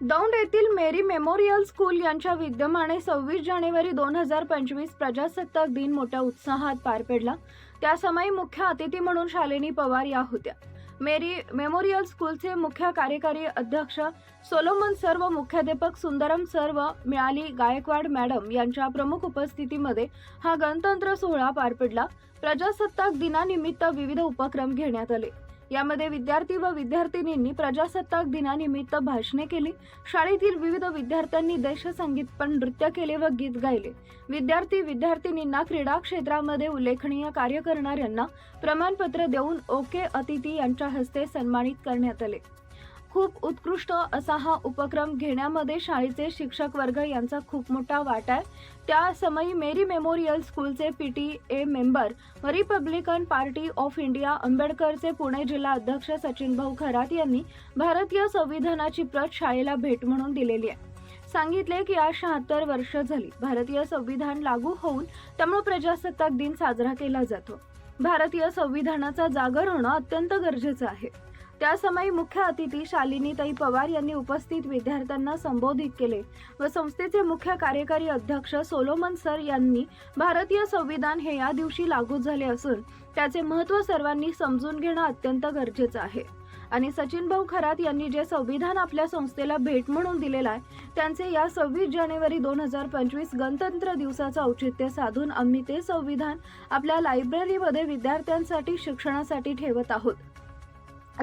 दौंड येथील मेरी memorial school यांच्या विद्यमाने सव्वीस जानेवारी दोन हजार पंचवीस प्रजासत्ताक दिन मोठ्या उत्साहात पार पडला. त्यासमयी मुख्य अतिथी म्हणून शालिनी पवार या होत्या. मेरी मेमोरियल स्कूलचे मुख्य कार्यकारी अध्यक्ष सोलोमन सर व मुख्याध्यापक सुंदरम सर व मिळाली गायकवाड मॅडम यांच्या प्रमुख उपस्थितीमध्ये हा गणतंत्र सोहळा पार पडला. प्रजासत्ताक दिनानिमित्त विविध उपक्रम घेण्यात आले. यामध्ये विद्यार्थी व विद्यार्थिनींनी प्रजासत्ताक दिनानिमित्त भाषणे केली. शाळेतील विविध विद्यार्थ्यांनी देशसंगीत पण नृत्य केले व गीत गायले. विद्यार्थी विद्यार्थिनींना क्रीडा क्षेत्रामध्ये उल्लेखनीय कार्य करणाऱ्यांना प्रमाणपत्र देऊन ओके अतिथी यांच्या हस्ते सन्मानित करण्यात आले. खूप उत्कृष्ट असा हा उपक्रम घेण्यामध्ये शाळेचे शिक्षक वर्ग यांचा खूप मोठा वाटा आहे. त्या समयी मेरी मेमोरियल स्कूलचे P T A member Republican Party of India आंबेडकरचे Pune जिल्हा अध्यक्ष सचिन भाऊ खरात यांनी भारतीय संविधानाची प्रत शाळेला भेट म्हणून दिलेली आहे. सांगितले की आज शहात्तर वर्ष झाली. भारतीय संविधान लागू होऊन त्यामुळे प्रजासत्ताक दिन साजरा केला जातो. भारतीय संविधानाचा जागर होणं अत्यंत गरजेचं आहे. त्यासमयी मुख्य अतिथी शालिनीताई पवार यांनी उपस्थित विद्यार्थ्यांना संबोधित केले व संस्थेचे मुख्य कार्यकारी अध्यक्ष सोलोमन सर यांनी भारतीय संविधान हे या दिवशी लागू झाले असून त्याचे महत्त्व सर्वांनी समजून घेणं अत्यंत गरजेचं आहे. आणि सचिन भाऊ खरात यांनी जे संविधान आपल्या संस्थेला भेट म्हणून दिलेलं आहे त्यांचे या सव्वीस जानेवारी दोन हजार पंचवीस गणतंत्र दिवसाचं औचित्य साधून आम्ही ते संविधान आपल्या लायब्ररीमध्ये विद्यार्थ्यांसाठी शिक्षणासाठी ठेवत आहोत.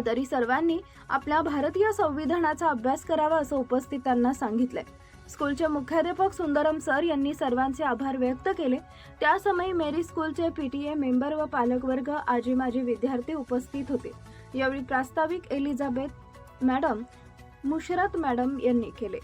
तरी सर्वांनी आपल्या भारतीय संविधानाचा अभ्यास करावा असं उपस्थितांना सांगितलंय स्कूलचे मुख्याध्यापक सुंदरम सर यांनी सर्वांचे आभार व्यक्त केले त्यासमयी मेरी स्कूलचे पीटीए मेंबर व पालकवर्ग आजी माजी विद्यार्थी उपस्थित होते यावेळी प्रास्ताविक एलिझाबेथ मॅडम मुशरत मॅडम यांनी केले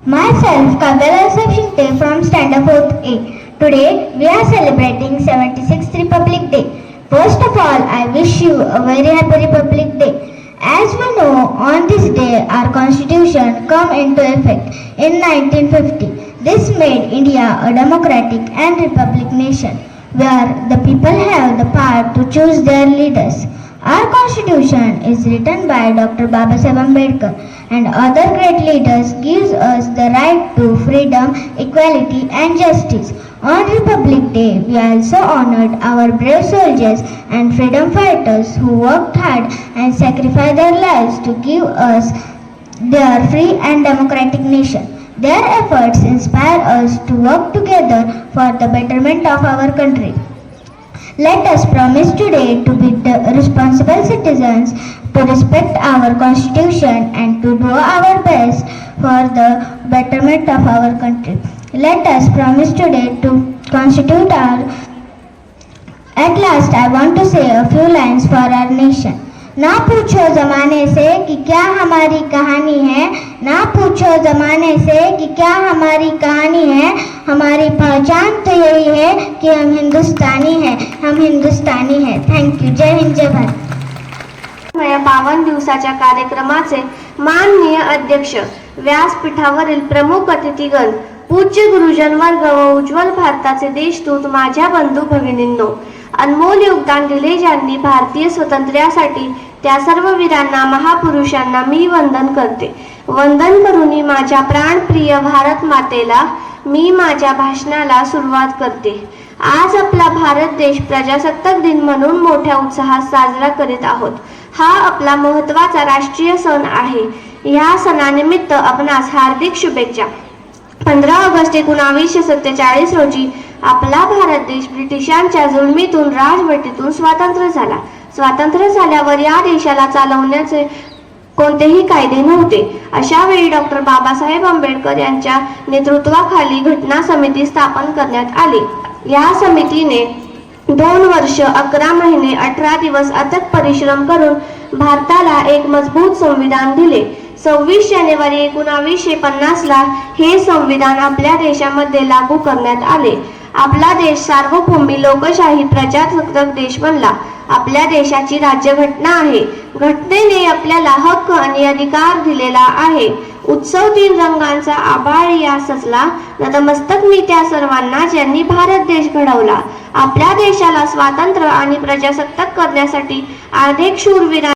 Myself, Kavya Shinte from Standard 4th A. Today we are celebrating 76th Republic Day. First of all, I wish you a very happy Republic Day. As we know, on this day our constitution come into effect in 1950. This made India a democratic and republic nation where the people have the power to choose their leaders. Our constitution is written by Dr. Babasaheb Ambedkar and other great leaders gives us the right to freedom, equality and justice. On Republic Day, we also honored our brave soldiers and freedom fighters who worked hard and sacrificed their lives to give us their free and democratic nation. Their efforts inspire us to work together for the betterment of our country. Let us promise today to be the responsible citizens, to respect our constitution and to do our best for the betterment of our country. Let us promise today to constitute our At last I want to say a few lines for our nation. ना पूछो जमाने से कि क्या हमारी कहानी है ना पूछो जमाने से कि क्या हमारी कहानी है? हमारी पहचान तो यही है कि हम हिंदुस्तानी हैं। हम हिंदुस्तानी हैं। थैंक यू जय हिंद जय भारत। या बावन्न दिवसाच्या कार्यक्रमाचे माननीय अध्यक्ष व्यासपीठावरील प्रमुख अतिथीगण पूज्य गुरुजन वर्ग व उज्ज्वल भारताचे देशदूत माझ्या बंधू भगिनींनो अनमोल योगदान दिले ज्यांनी भारतीय स्वातंत्र्यासाठी त्या सर्व वीरांना महापुरुषांना मी वंदन करते. वंदन करून माझ्या प्राणप्रिय भारत मातेला मी माझ्या भाषणाला सुरुवात करते. आज आपला भारत देश प्रजासत्ताक दिन म्हणून मोठ्या उत्साहात साजरा करीत आहोत. हा आपला महत्त्वाचा राष्ट्रीय सण आहे. या सणानिमित्त आपणास हार्दिक शुभेच्छा. पंधरा ऑगस्ट एकोणावीसशे सत्तेचाळीस रोजी आपला भारत देश ब्रिटिशांच्या जुलमीतून राजवटीतून स्वातंत्र्य झाला. स्वातंत्र्य झाल्यावर या देशाला चालवण्याचे कोणतेही कायदे नव्हते. अशा वेळी डॉक्टर बाबासाहेब आंबेडकर यांच्या नेतृत्वाखाली घटना समिती स्थापन करण्यात आली. या समितीने दोन वर्ष अकरा महिने अठरा दिवस अथक परिश्रम करून भारताला एक मजबूत संविधान दिले. सव्वीस जानेवारी एकोणावीसशे पन्नासला हे संविधान आपल्या देशामध्ये लागू करण्यात आले. आपला देश सार्वभौमी लोकशाही प्रजासत्ताक देश बनला. आपल्या देशाची राज्यघटना आहे. घटनेने आपल्याला हक्क आणि अधिकार दिलेला आहे. उत्सव तीन रंगांचा आभाळ या सजला. नतमस्तक मी त्या सर्वांना ज्यांनी भारत देश घडवला. आपल्या देशाला स्वातंत्र्य आणि प्रजासत्ताक करण्यासाठी अनेक शूरवीरा